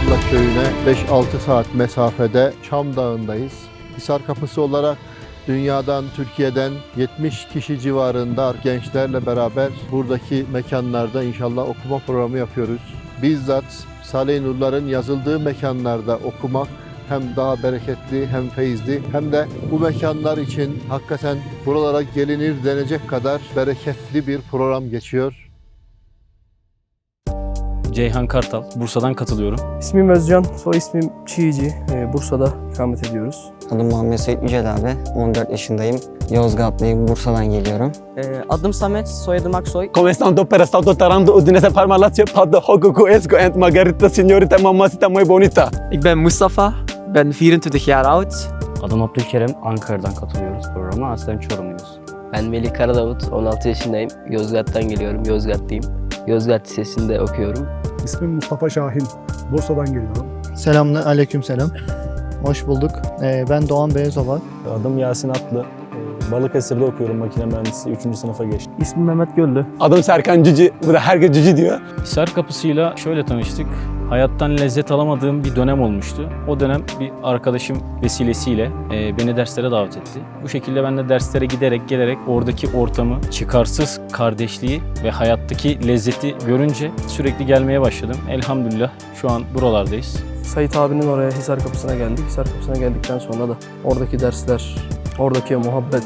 Barla köyüne 5-6 saat mesafede Çam Dağı'ndayız. Hisar Kapısı olarak dünyadan, Türkiye'den 70 kişi civarında gençlerle beraber buradaki mekanlarda inşallah okuma programı yapıyoruz. Bizzat Salih Nurların yazıldığı mekanlarda okumak hem daha bereketli hem feyizli hem de bu mekanlar için hakikaten buralara gelinir denecek kadar bereketli bir program geçiyor. Ceyhan Kartal, Bursa'dan katılıyorum. İsmim Özcan, soy ismim Çiğci. Ee, Bursa'da ikamet ediyoruz. Adım Muhammed Seyit Yücel abi. 14 yaşındayım. Yozgatlıyım. Bursa'dan geliyorum. Ee, adım Samet, soyadım Aksoy. Come stando per stato tarando Udinese Parma Lazio Padda Hogoku Esco and Margarita Signorita Mamacita muy bonita. Ik ben Mustafa, ben 24 jaar oud. Adım Abdülkerem, Ankara'dan katılıyoruz programa. Aslen Çorumluyuz. Ben Melih Karadavut, 16 yaşındayım. Yozgat'tan geliyorum, Yozgatlıyım. Yozgat Lisesi'nde okuyorum. İsmim Mustafa Şahin. Bursa'dan geliyorum. Selamlı aleyküm selam. Hoş bulduk. Ee, ben Doğan Beyazova. Adım Yasin Atlı. Ee, Balıkesir'de okuyorum makine mühendisi 3. sınıfa geçtim. İsmim Mehmet Göllü. Adım Serkan Cici. Burada herkes Cici diyor. Hisar Kapısı'yla şöyle tanıştık. Hayattan lezzet alamadığım bir dönem olmuştu. O dönem bir arkadaşım vesilesiyle e, beni derslere davet etti. Bu şekilde ben de derslere giderek gelerek oradaki ortamı, çıkarsız kardeşliği ve hayattaki lezzeti görünce sürekli gelmeye başladım. Elhamdülillah şu an buralardayız. Sait abinin oraya Hisar Kapısı'na geldik. Hisar Kapısı'na geldikten sonra da oradaki dersler, oradaki muhabbet,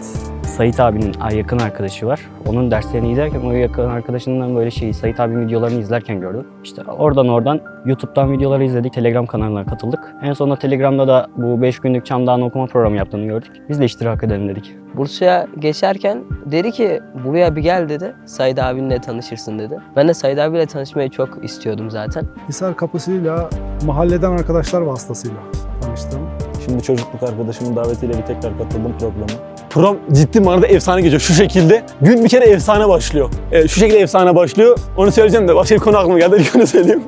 Sait abinin yakın arkadaşı var. Onun derslerini izlerken o yakın arkadaşından böyle şey Sait abinin videolarını izlerken gördüm. İşte oradan oradan YouTube'dan videoları izledik. Telegram kanalına katıldık. En sonunda Telegram'da da bu 5 günlük Çamdağ'ın okuma programı yaptığını gördük. Biz de iştirak edelim dedik. Bursa'ya geçerken dedi ki buraya bir gel dedi. Said abinle tanışırsın dedi. Ben de Said abiyle tanışmayı çok istiyordum zaten. Hisar Kapısı'yla mahalleden arkadaşlar vasıtasıyla tanıştım. Şimdi çocukluk arkadaşımın davetiyle bir tekrar katıldım programa. Program ciddi manada efsane geçiyor. Şu şekilde. Gün bir kere efsane başlıyor. Ee, şu şekilde efsane başlıyor. Onu söyleyeceğim de başka bir konu aklıma geldi. İlk onu söyleyeyim.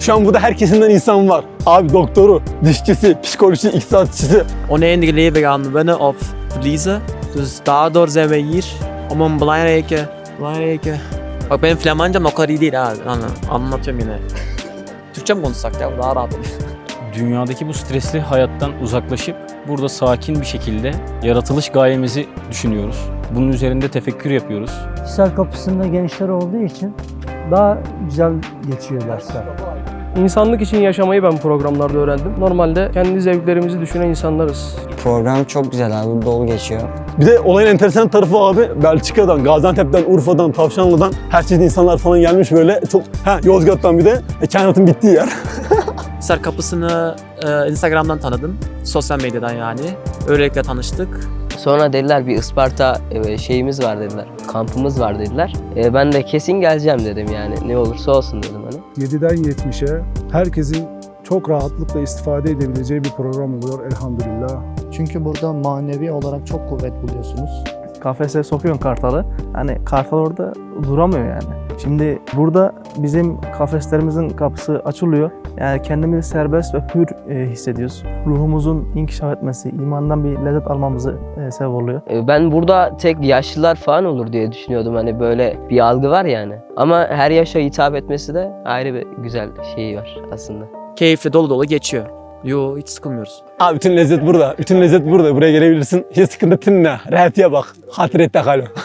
Şu an burada herkesinden insan var. Abi doktoru, dişçisi, psikolojisi, iktisatçısı. Oneindige leven gaan winnen of verliezen. Dus daardoor zijn we hier om een belangrijke, belangrijke... Bak benim Flamanca o kadar iyi değil ha. Anla- Anlatıyorum yine. Türkçe mi konuşsak ya? Daha rahat olur. Dünyadaki bu stresli hayattan uzaklaşıp burada sakin bir şekilde yaratılış gayemizi düşünüyoruz. Bunun üzerinde tefekkür yapıyoruz. Hisar Kapısı'nda gençler olduğu için daha güzel geçiyor dersler. İnsanlık için yaşamayı ben programlarda öğrendim. Normalde kendi zevklerimizi düşünen insanlarız. Program çok güzel abi. Dolu geçiyor. Bir de olayın enteresan tarafı abi Belçika'dan, Gaziantep'ten, Urfa'dan, Tavşanlı'dan her çeşit insanlar falan gelmiş böyle. Çok ha Yozgat'tan bir de e, kainatın bittiği yer. Hisar Kapısı'nı e, Instagram'dan tanıdım. Sosyal medyadan yani. Öylelikle tanıştık. Sonra dediler bir Isparta e, şeyimiz var dediler. Kampımız var dediler. E, ben de kesin geleceğim dedim yani. Ne olursa olsun dedim hani. 7'den 70'e herkesin çok rahatlıkla istifade edebileceği bir program oluyor elhamdülillah. Çünkü burada manevi olarak çok kuvvet buluyorsunuz. Kafese sokuyorsun kartalı. Hani kartal orada duramıyor yani. Şimdi burada bizim kafeslerimizin kapısı açılıyor. Yani kendimizi serbest ve hür e, hissediyoruz. Ruhumuzun inkişaf etmesi, imandan bir lezzet almamızı e, sebep oluyor. E, ben burada tek yaşlılar falan olur diye düşünüyordum. Hani böyle bir algı var yani. Ama her yaşa hitap etmesi de ayrı bir güzel şeyi var aslında. Keyifli dolu dolu geçiyor. Yo hiç sıkılmıyoruz. Abi bütün lezzet burada. Bütün lezzet burada. Buraya gelebilirsin. Hiç sıkıntı ne? Rahatiye bak. Hatirette kalın.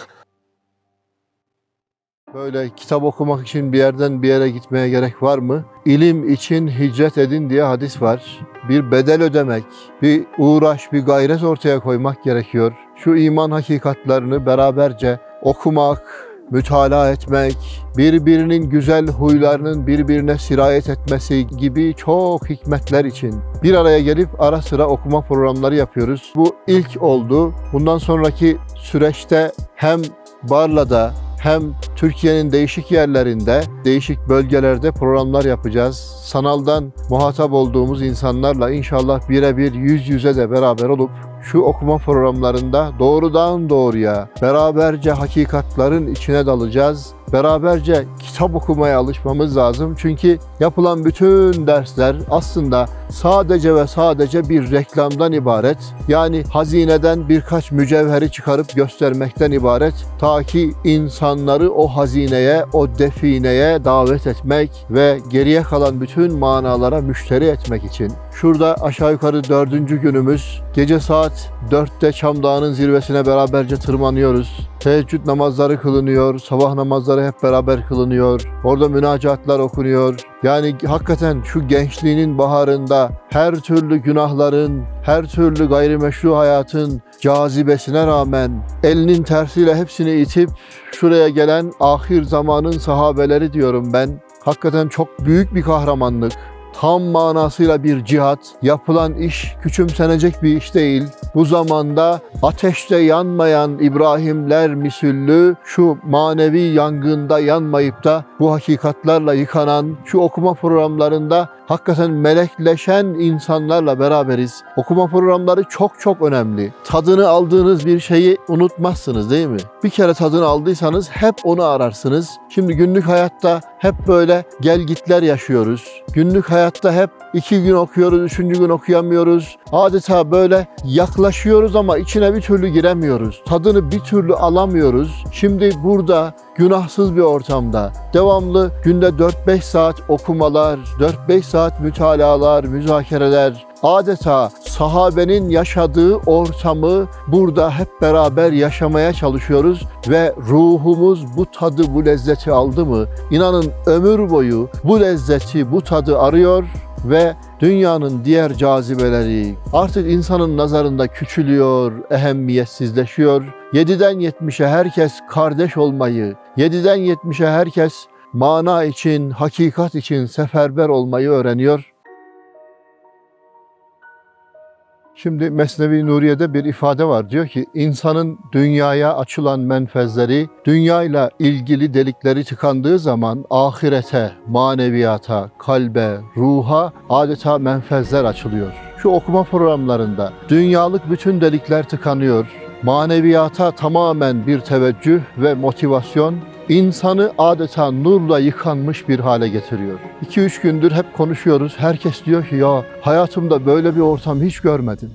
Böyle kitap okumak için bir yerden bir yere gitmeye gerek var mı? İlim için hicret edin diye hadis var. Bir bedel ödemek, bir uğraş, bir gayret ortaya koymak gerekiyor. Şu iman hakikatlerini beraberce okumak, mütalaa etmek, birbirinin güzel huylarının birbirine sirayet etmesi gibi çok hikmetler için bir araya gelip ara sıra okuma programları yapıyoruz. Bu ilk oldu. Bundan sonraki süreçte hem Barla'da hem Türkiye'nin değişik yerlerinde, değişik bölgelerde programlar yapacağız. Sanaldan muhatap olduğumuz insanlarla inşallah birebir yüz yüze de beraber olup şu okuma programlarında doğrudan doğruya beraberce hakikatların içine dalacağız. Beraberce kitap okumaya alışmamız lazım. Çünkü yapılan bütün dersler aslında sadece ve sadece bir reklamdan ibaret. Yani hazineden birkaç mücevheri çıkarıp göstermekten ibaret. Ta ki insanları o hazineye, o defineye davet etmek ve geriye kalan bütün manalara müşteri etmek için. Şurada aşağı yukarı dördüncü günümüz. Gece saat 4'te Çam Dağı'nın zirvesine beraberce tırmanıyoruz. Teheccüd namazları kılınıyor, sabah namazları hep beraber kılınıyor. Orada münacatlar okunuyor. Yani hakikaten şu gençliğinin baharında her türlü günahların, her türlü gayrimeşru hayatın cazibesine rağmen elinin tersiyle hepsini itip şuraya gelen ahir zamanın sahabeleri diyorum ben. Hakikaten çok büyük bir kahramanlık. Tam manasıyla bir cihat. Yapılan iş küçümsenecek bir iş değil. Bu zamanda ateşte yanmayan İbrahimler misüllü şu manevi yangında yanmayıp da bu hakikatlarla yıkanan şu okuma programlarında hakikaten melekleşen insanlarla beraberiz. Okuma programları çok çok önemli. Tadını aldığınız bir şeyi unutmazsınız değil mi? Bir kere tadını aldıysanız hep onu ararsınız. Şimdi günlük hayatta hep böyle gel gitler yaşıyoruz. Günlük hayatta hep iki gün okuyoruz, üçüncü gün okuyamıyoruz. Adeta böyle yaklaşıyoruz ama içine bir türlü giremiyoruz. Tadını bir türlü alamıyoruz. Şimdi burada günahsız bir ortamda. Devamlı günde 4-5 saat okumalar, 4-5 saat mütalalar, müzakereler, adeta sahabenin yaşadığı ortamı burada hep beraber yaşamaya çalışıyoruz ve ruhumuz bu tadı, bu lezzeti aldı mı? İnanın ömür boyu bu lezzeti, bu tadı arıyor ve dünyanın diğer cazibeleri artık insanın nazarında küçülüyor, ehemmiyetsizleşiyor. 7'den 70'e herkes kardeş olmayı, 7'den 70'e herkes mana için, hakikat için seferber olmayı öğreniyor. Şimdi Mesnevi Nuriye'de bir ifade var. Diyor ki insanın dünyaya açılan menfezleri, dünyayla ilgili delikleri tıkandığı zaman ahirete, maneviyata, kalbe, ruha adeta menfezler açılıyor. Şu okuma programlarında dünyalık bütün delikler tıkanıyor. Maneviyata tamamen bir teveccüh ve motivasyon insanı adeta nurla yıkanmış bir hale getiriyor. 2-3 gündür hep konuşuyoruz. Herkes diyor ki ya hayatımda böyle bir ortam hiç görmedim.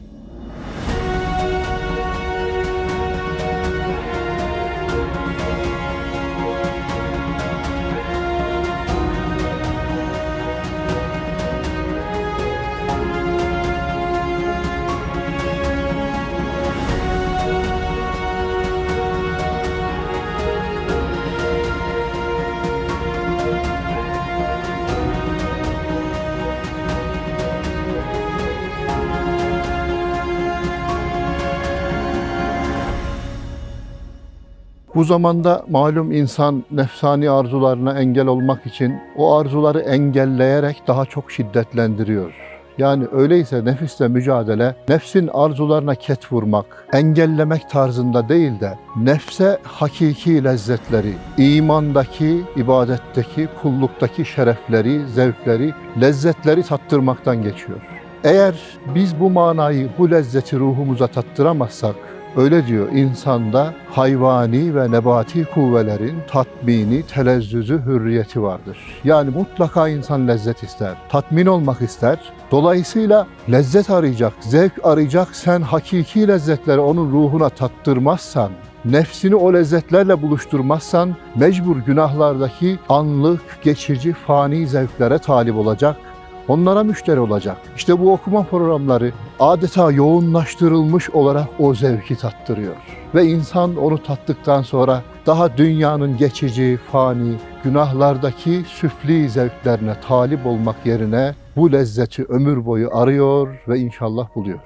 Bu zamanda malum insan nefsani arzularına engel olmak için o arzuları engelleyerek daha çok şiddetlendiriyor. Yani öyleyse nefisle mücadele, nefsin arzularına ket vurmak, engellemek tarzında değil de nefse hakiki lezzetleri, imandaki, ibadetteki, kulluktaki şerefleri, zevkleri, lezzetleri tattırmaktan geçiyor. Eğer biz bu manayı, bu lezzeti ruhumuza tattıramazsak, Öyle diyor insanda hayvani ve nebati kuvvelerin tatmini, telezzüzü, hürriyeti vardır. Yani mutlaka insan lezzet ister, tatmin olmak ister. Dolayısıyla lezzet arayacak, zevk arayacak. Sen hakiki lezzetleri onun ruhuna tattırmazsan, nefsini o lezzetlerle buluşturmazsan mecbur günahlardaki anlık, geçici, fani zevklere talip olacak onlara müşteri olacak. İşte bu okuma programları adeta yoğunlaştırılmış olarak o zevki tattırıyor. Ve insan onu tattıktan sonra daha dünyanın geçici, fani, günahlardaki süfli zevklerine talip olmak yerine bu lezzeti ömür boyu arıyor ve inşallah buluyor.